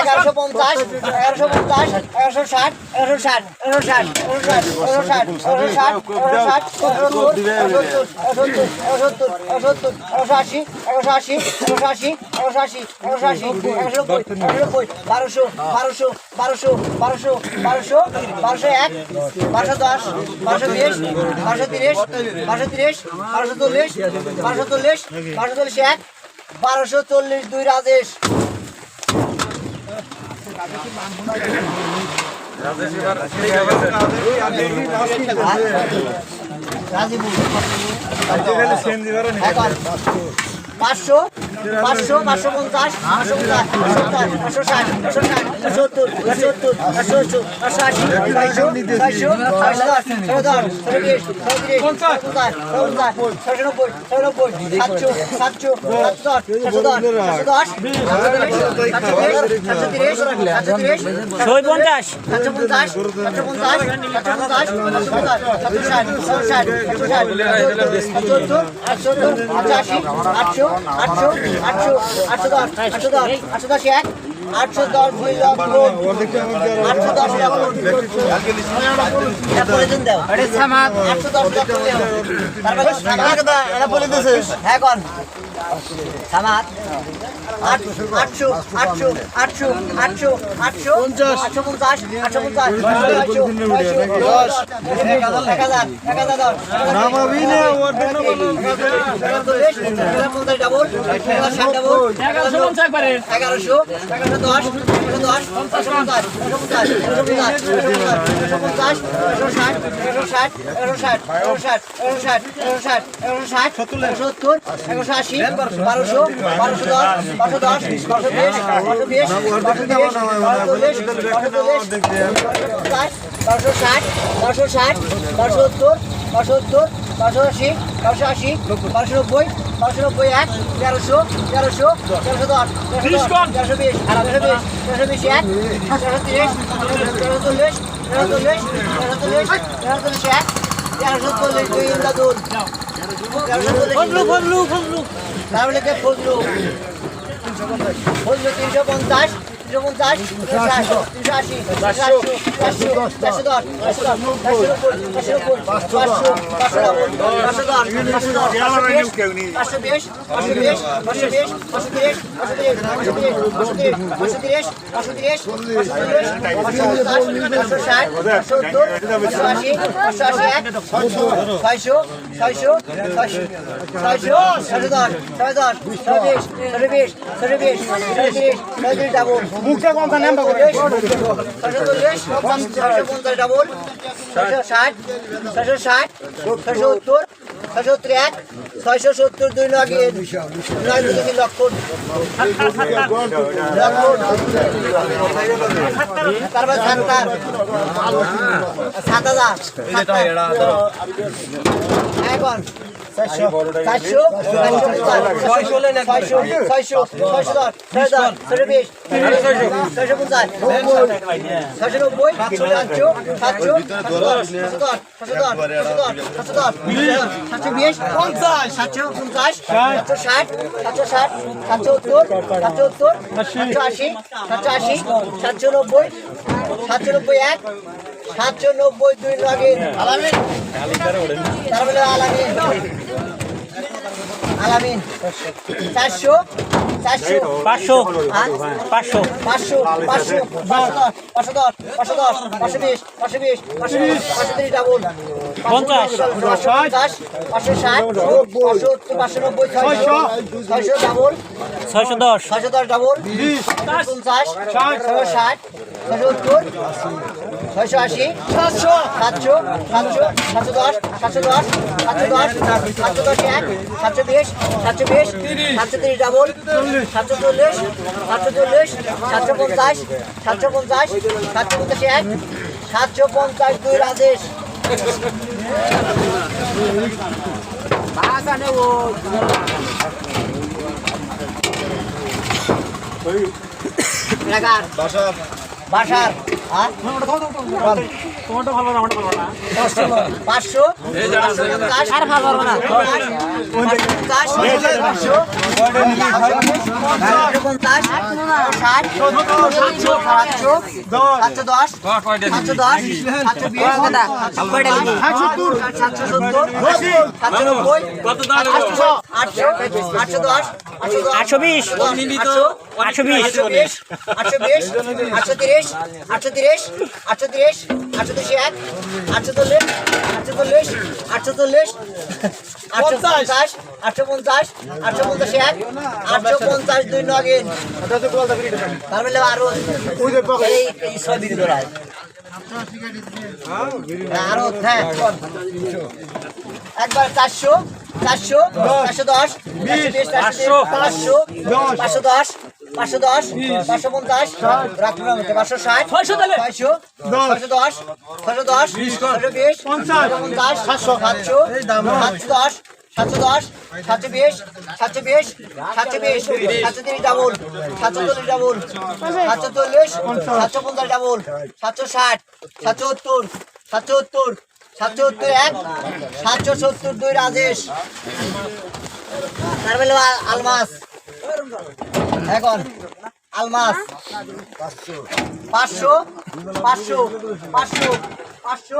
এগারোশো পঞ্চাশ এগারোশো পঞ্চাশ এগারোশো ষাট এগারোশো ষাট এগারোশো ষাট এগারোশো ষাট ষাট এগারোশো ষাট এগারোশো আশি এগারোশো আশি এগারোশো আশি এগারোশো আশি এগারোশো আশি এগারোশো নব্বই এগারোশো বারোশো বারোশো বারোশো বারোশো বারোশো বারোশো এক বারোশো দশ বারোশো বিশ বারোশো তিরিশ বারোশো তিরিশ বারোশো চল্লিশ বারোশো চল্লিশ বারোশো চল্লিশ এক বারোশো চল্লিশ দুই রাজেশ। পাঁচশো পাঁচশো পাঁচশো পঞ্চাশ পাঁচশো পঞ্চাশ পাঁচশো ষাট পাঁচশো ষাট সত্তর সত্তর পাঁচশো আশি ছয় পঞ্চাশ আটশো আটশো আটশো আটশো আটশো আটশো দশ আটশো দশ আটশো দশ এক আটশো দশ দুই আটশো দশ লক্ষ বলে আটশো দশ লক্ষ তারপরে হ্যাঁ কন সামাত আট আটশো আটশো আটশো আটশো আটশো আটশো পঞ্চাশ আটশো পঞ্চাশ আটশো দশ এক হাজার এক হাজার দশ ডাবল ষাট ডাবল এগারোশো এগারোশো দশ এগারোশো দশ পঞ্চাশ পঞ্চাশ পঞ্চাশ পঞ্চাশ এগারোশো ষাট এগারোশো ষাট এগারোশো ষাট এগারোশো ষাট এগারোশো ষাট এগারোশো ষাট এগারোশো ষাট সত্তর এগারোশো আশি বারোশো বারোশো দশ বারোশো ষাট বারোশো ষাট বারোশো সত্তর বারোশো সত্তর বারোশো আশি বারোশো আশি বারোশো নব্বই বারোশো নব্বই এক তেরোশো তেরোশো তেরোশো দশ তেরোশো বিশ তেরোশো বিশ তেরোশো বিশ এক তেরোশো তিরিশ তেরোশো চল্লিশ তেরোশো চল্লিশ তেরোশো চল্লিশ তেরোশো চল্লিশ এক তেরোশো চল্লিশ দুই ইন্দা দুল তেরোশো চল্লিশ তাহলে কে ফজলু পঞ্চাশ তিনশো পঞ্চাশ। ছয়শো ছয়শো ছয়শো ছয়শো ছয়শো দশ ছয় দশ ছয় বিশ ছয় বিশ ছয় বিশ ছয় তিরিশ ছয় তিরিশ ডাবল মুখটা কম নেন ছয়শো চল্লিশ ছয়শো পঞ্চাশ ডাবল ছয়শো ষাট ছয়শো ষাট ছয়শো সত্তর ছয়শো সত্তর এক ছয়শো সত্তর দুই নয় নয় দুই তিন লক্ষ তারপর সাতটার সাত হাজার এখন সাতশো নব্বই সাতশো নব্বই এক সাতশো নব্বই দুই লাগে। আলামিন। তারপরে আলামিন। আলামিন। চারশো চারশো। পাঁচশো পাঁচশো। পাঁচশো পাঁচশো। পাঁচশো দশ পাঁচশো দশ পাঁচশো বিশ পাঁচশো বিশ পাঁচশো বিশ পাঁচশো তিরিশ ডাবল পঞ্চাশ। পাঁচশো পঞ্চাশ পাঁচশো ষাট পাঁচশো পাঁচশো নব্বই ছয়শো ছয়শো। ডাবল ছয়শো দশ। ছয়শো দশ ডাবল পঞ্চাশ ছয়শো ষাট ছয়শো সত্তর। ছয়শো আশি সাতশো সাতশো সাতশো সাতশো দশ সাতশো দশ সাতশো দশ সাতশো দশ এক সাতশো বিশ সাতশো বিশ সাতশো তিরিশ ডাবল সাতশো চল্লিশ সাতশো চল্লিশ সাতশো পঞ্চাশ সাতশো পঞ্চাশ সাতশো পঞ্চাশ এক সাতশো পঞ্চাশ দুই রাজেশ। বাসার বাসার। আর তোমারটা ভালো না আমারটা ভালো না। পাঁচশো। পাঁচশো। পঞ্চাশ আর ভালো হবে না। পঞ্চাশ পাঁচশো। পঞ্চাশ। এগারো ষাট। সাতশো। সাতশো। সাতশো দশ। সাতশো দশ। সাতশো বিশ। সাতশো সাতশো সত্তর। সাতশো নব্বই। আটশো বিশ। আটশো আটশো বিশ। আটশো বিশ। আটশো বিশ। আটশো তিরিশ। আটশো তিরিশ। আটশো তিরিশ। আটশো তিরিশ এক আটশো চল্লিশ আটশো চল্লিশ আটশো চল্লিশ আটশো পঞ্চাশ আটশো পঞ্চাশ আটশো পঞ্চাশ এক আটশো পঞ্চাশ দুই নগিন তার মানে আরও এই ছয় ধরায় আরও হ্যাঁ। একবার চারশো চারশো চারশো দশ পাঁচশো পাঁচশো দশ পাঁচশো দশ পাঁচশো পঞ্চাশ রাখলাম পাঁচশো ষাট ছয়শো ছয়শো ছয়শো দশ ছয়শো দশ ছয়শো বিশ পঞ্চাশ। সাতশো। সাতশো সাতশো দশ সাতশো দশ সাতশো বিশ সাতশো বিশ সাতশো বিশ সাতশো তিরিশ ডাবল সাতশো চল্লিশ ডাবল সাতশো চল্লিশ সাতশো পঞ্চাশ ডাবল সাতশো ষাট সাতশো সত্তর সাতশো সত্তর সাতশো সত্তর এক সাতশো সত্তর দুই রাজেশ। তার আলমাস। এখন। আলমাস পাঁচশো পাঁচশো পাঁচশো পাঁচশো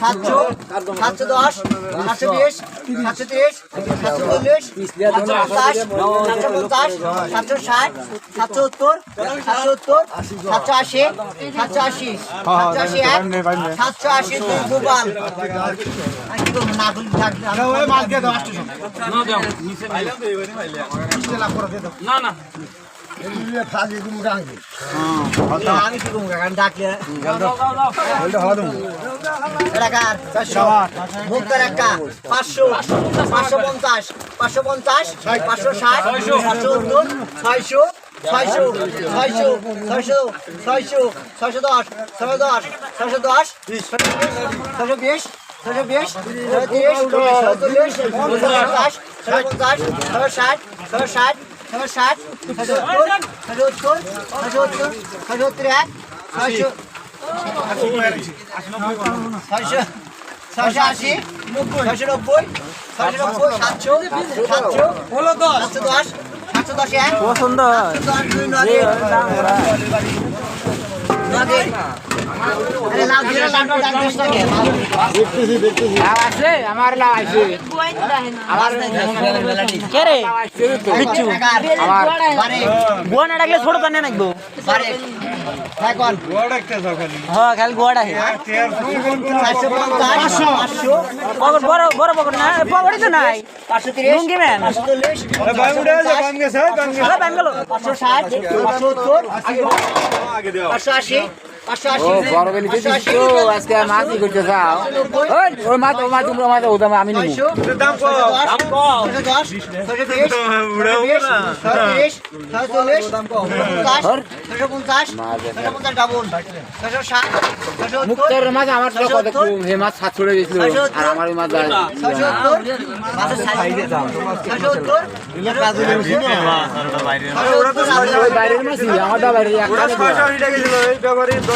সাতশো সাতশো দশ সাতশো বিশ সাতশো তিরিশ চল্লিশ সাতশো ষাট সত্তর সাতশো সত্তর সাতশো থাকবে না না। আমি কি করব কাকা ডাকলে এলাকার মুক্তার একটা। পাঁচশো। পাঁচশো পঞ্চাশ। পাঁচশো পঞ্চাশ। পাঁচশো ষাট। পাঁচশো সত্তর ছয়শো। ছয়শো। ছয়শো। ছয়শো। ছয়শো। ছয়শো দশ। ছয়শো দশ। ছয়শো দশ। ছয়শো বিশ। ছয়শো বিশ। ছয়শো তিরিশ। ছয়শো চল্লিশ। ছয়শো পঞ্চাশ। ছয়শো পঞ্চাশ ছয়শো ষাট। ছয়শো ষাট। ছয়শো ষাট ছয়শো সত্তর ছয়শো সত্তর ছয়শো সত্তর এক ছয়শো ছয়শো ছয়শো আশি ছয়শো নব্বই ছয়শো নব্বই সাতশো সাতশো সাতশো দশ সাতশো দশ এক পছন্দ দশ দুই নয় গোয়া না ডাকলে ছোট তো বারে হ্যাঁ খালি হে পাঁচশো বড় বড় পকট না পকটই তো নাই লুঙ্গি ম্যান। হ্যাঁ পাঁচশো ষাট পাঁচশো সত্তর পাঁচশো আশি ও বড় বেলি তো আজকে মাছ কি করতে চাও ওই ওই মাছ ওই মাছ তোমরা মাছ ওটা আমি নিব। দাম কম মুক্তর মাছ আমার তো কত কম হে মাছ সাত ছড়ে গেছিল। আর আমার মাছ বাইরের আমার বাইরে একটা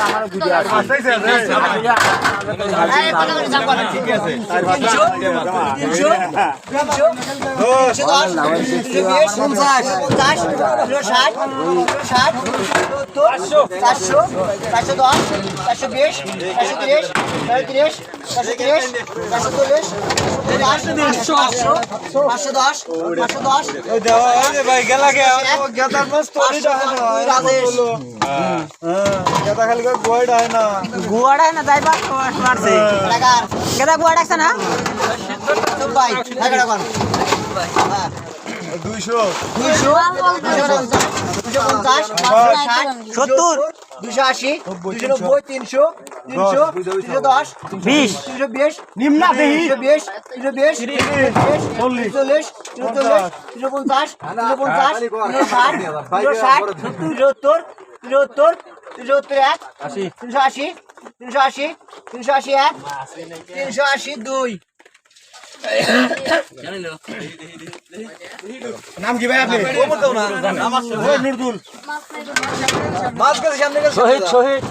আমার বুঝে চারশো চারশো দশ চারশো বিশ চারশো তিরিশ চারশো তিরিশ চারশো তিরিশ চারশো চল্লিশ পাঁচশো পাঁচশো দশ পাঁচশো দশ গোয়াটা না যাই পার মারছে। কেদা গোয়া ডাকছে না? ভাই এগারো কর দুইশো? দুইশো পঞ্চাশ সত্তর? দুশো আশি দুশো নব্বই তিনশো তিনশো তিনশো দশ বিশ। তিনশো বিশ নিম্না দেহি। তিনশো বিশ তিনশো বিশ চল্লিশ চল্লিশ তিনশো চল্লিশ তিনশো পঞ্চাশ তিনশো পঞ্চাশ তিনশো ষাট তিনশো ষাট তিনশো সত্তর তিনশো সত্তর তিনশো সত্তর এক তিনশো আশি তিনশো আশি তিনশো আশি এক তিনশো আশি দুই। নাম কি ভাই আপনি? নুরদুল। শহীদ শহীদ।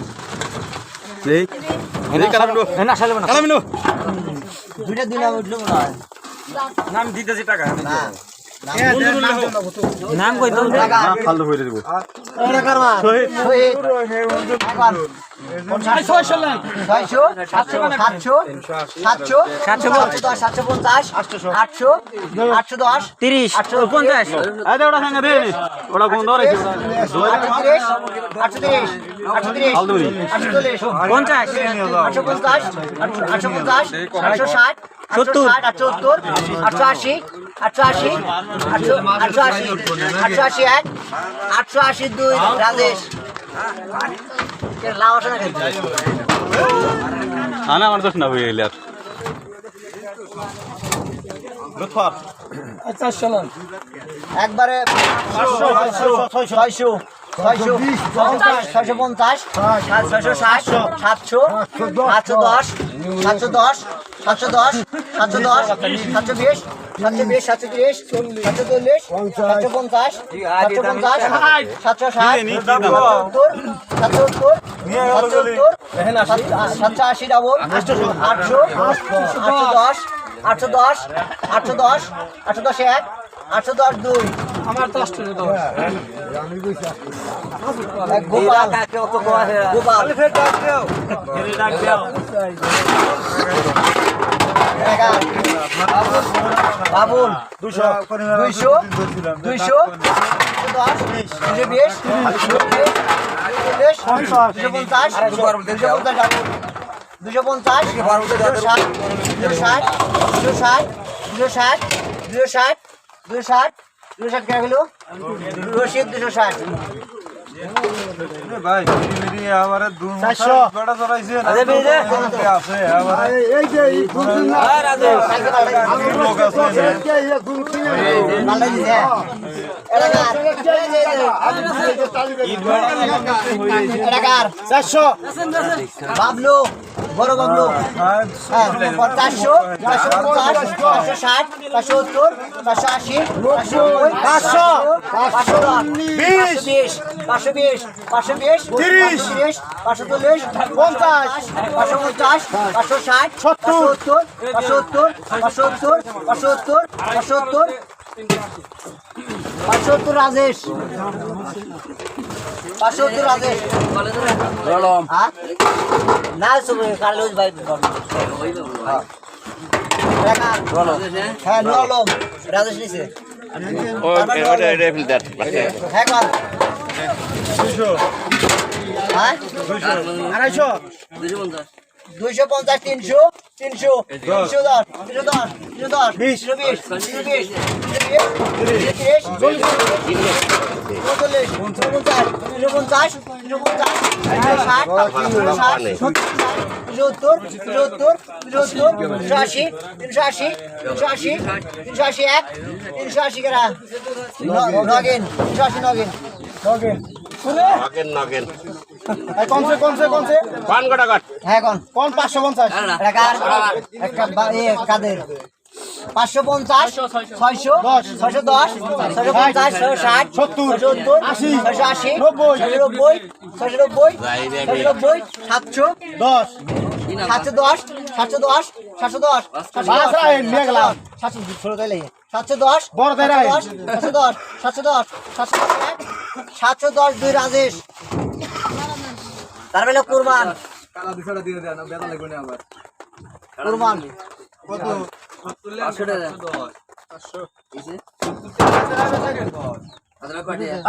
নাম দিতেছি টাকা। নাম কই তো ফালতু করে দিব সত্তর। আটশো আশি আটশো আশি আটশো আশি আটশো আশি এক আটশো আশি দুই রাজেশ। আনা আমার দোষ না হয়ে গেলে আর একবারে ছয়শো। ছয়শো পঞ্চাশ। ছয়শো পঞ্চাশ ছয়শো ষাট সাতশো। সাতশো দশ সাতশো দশ সাতশো দশ সাতশো দশ সাতশো বিশ সাতশো বিশ সাতশো তিরিশ সাতশো চল্লিশ সাতশো পঞ্চাশ সাতশো পঞ্চাশ সাতশো ষাট সত্তর সাতশো সত্তর সাতশো সত্তর সাতশো আশি ডাবল আটশো আটশো দশ আটশো দশ আটশো দশ আটশো দশ এক আটশো দশ দুই। এক গোপাল। গোপাল। বাবুল দুইশো দুইশো দুইশো দশ দুশো বিশ দুশো দুশো পঞ্চাশ দুশো পঞ্চাশ দুশো পঞ্চাশ দুশো ষাট দুশো ষাট দুশো ষাট দুশো ষাট দুশো ষাট দুশো ষাট দুশো ষাট কেন গেল রশিদ দুশো ষাট ভাই আমার। বেড়া আরে বেজে। আছে আমার এই যে দিছে। এলাকার এলাকার বাবলু বড় বাবলু হ্যাঁ চারশো চারশো পঞ্চাশ চারশো ষাট চারশো সত্তর চারশো আশি চারশো নব্বই পাঁচশো। পাঁচশো দশ পাঁচশো বিশ পাঁচশো বিশ পাঁচশো বিশ তিরিশ। তিরিশ পাঁচশো চল্লিশ পঞ্চাশ পাঁচশো পঞ্চাশ পাঁচশো ষাট সত্তর। পাঁচশো সত্তর পাঁচশো সত্তর পাঁচশো সত্তর পাঁচশো সত্তর পাঁচশো সত্তর রাজেশ। পাঁচশো সত্তর রাজেশ। হ্যাঁ? না শুনে কাল ভাই হ্যাঁ রাজেশ নিছে। হ্যাঁ হ্যাঁ আড়াইশো দুইশো পঞ্চাশ তিনশো তিনশো তিনশো দশ তিনশো দশ তিনশো দশ বিশ বিশ চল্লিশ পঞ্চাশ তিনশো আশি তিনশো তিনশো আশি তিনশো নগেন। তিনশো আশি নগেন। নগেন এই কমছে কমছে কমছে হ্যাঁ কোন? কোন? পাঁচশো পঞ্চাশ। টাকার একটা বা- এ, কাদের? পাঁচশো পঞ্চাশ ছয়শো ছয়শো। দশ। ছয়শো পঞ্চাশ ছয়শো ষাট সত্তর, ছয়শো সত্তর আশি, ছয়শো আশি নব্বই, ছয়শো নব্বই ছয়শো নব্বই ছয়শো নব্বই সাতশো। দশ। সাতশো দশ সাতশো দশ সাতশো দশ সাতশো দশ, নিয়ে গেলাম। সাতশো ষোলো তাইলে সাতশো দশ বড় তাই সাতশো দশ সাতশো দশ সাতশো দশ সাতশো দশ দুই রাজেশ। তার বেলা কুরবান। কুরবান।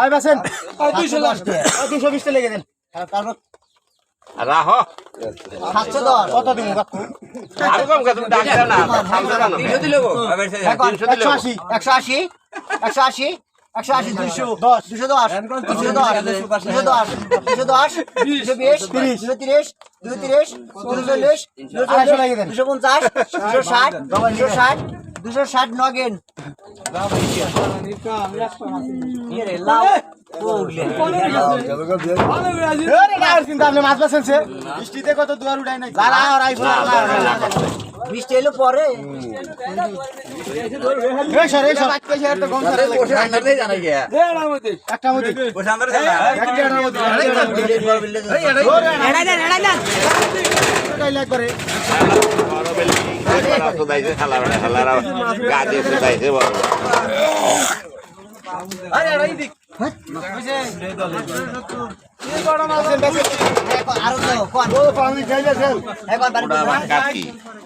আই বাসেন দুইশো দশ। দুশো বিশটা লেগে দেন তারপর দশ। কত দিন কাকু এখন একশো আশি একশো আশি একশো আশি একশো আশি দুশো। দশ দুশো দশ দুশো দশ দুশো দশ দুশো দশ দুশো বিশ। দুশো তিরিশ। দুশো তিরিশ দুশো চল্লিশ দুশো চল্লিশ দুশো পঞ্চাশ দুশো ষাট দুশো ষাট দুশো ষাট নগেন। লাভ বৃষ্টিতে কত দুয়ার উঠাই নাই বৃষ্টি এলো পরে। একটা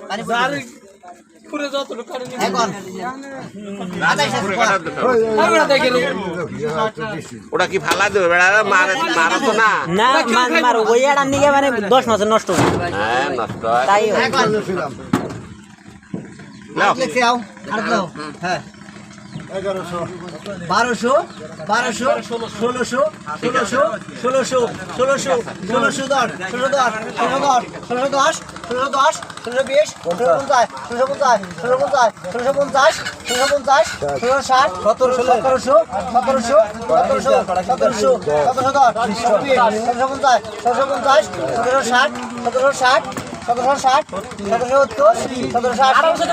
পানি পানি এখন আদাই শেষ কর। ওটা কি ফালা দেবে? বেড়া মারা তো না। মারো ওই এড়ান দিকে মানে দশ মাসের নষ্ট। হবে। হ্যাঁ নষ্ট। হয় তাই নাও। লিখে আও আর দাও হ্যাঁ। বারোশো বারোশো ষোলোশো ষোলোশো ষোলোশো ষোলোশো ষোলোশো দশ ষোলো দশ ষোলো দশ ষোলো দশ ষোলো দশ ষোলো বিশ ষোলো পঞ্চাশ ষোলো পঞ্চাশ ষোলো পঞ্চাশ ষোলো পঞ্চাশ ষোলো ষাট সতেরোশো সতেরোশো সতেরোশো সতেরোশো সতেরোশো সতেরোশো দশ সতেরোশো পঞ্চাশ সতেরোশো পঞ্চাশ সতেরোশো ষাট সতেরোশো ষাট সতেরোশো ষাট সতেরোশো সত্তর সতেরোশো আঠারোশো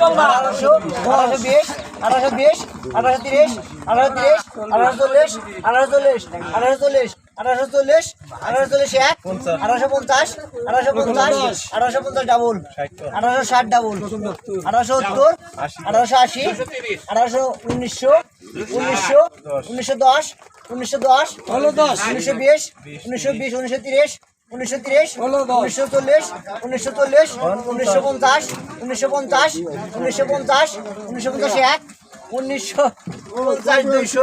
আঠারোশো বিশ আঠারোশো বিশ আঠারোশো তিরিশ আঠারোশো তিরিশ আঠারোশো চল্লিশ আঠারোশো চল্লিশ আঠারোশো চল্লিশ আঠারোশো চল্লিশ আঠারোশো চল্লিশ এক আঠারোশো পঞ্চাশ আঠারোশো পঞ্চাশ আঠারোশো পঞ্চাশ ডাবল আঠারোশো ষাট ডাবল আঠারোশো সত্তর আঠারোশো আশি আঠারোশো উনিশশো উনিশশো উনিশশো দশ উনিশশো দশ। উনিশশো বিশ উনিশশো বিশ উনিশশো তিরিশ উনিশশো তিরিশ উনিশশো চল্লিশ উনিশশো চল্লিশ উনিশশো পঞ্চাশ উনিশশো পঞ্চাশ উনিশশো পঞ্চাশ উনিশশো পঞ্চাশ এক উনিশশো পঞ্চাশ দুইশো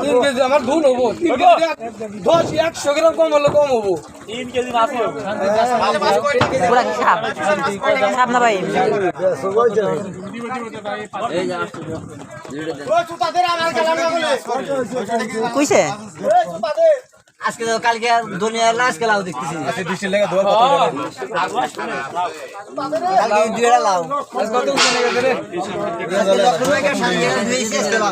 তিন কেজি আমার ভুল হব তিন কেজি দশ একশো গ্রাম কম হলে কম হব পুরা কি সাপ সাপ না ভাই কইছে আজকে তো কালকে দুনিয়ার লাশ খেলাও দেখতেছি। আজকে দৃষ্টি লেগে দোয়া কত কালকে দুইটা লাও। আজকে শান্তি দুই শেষ খেলাও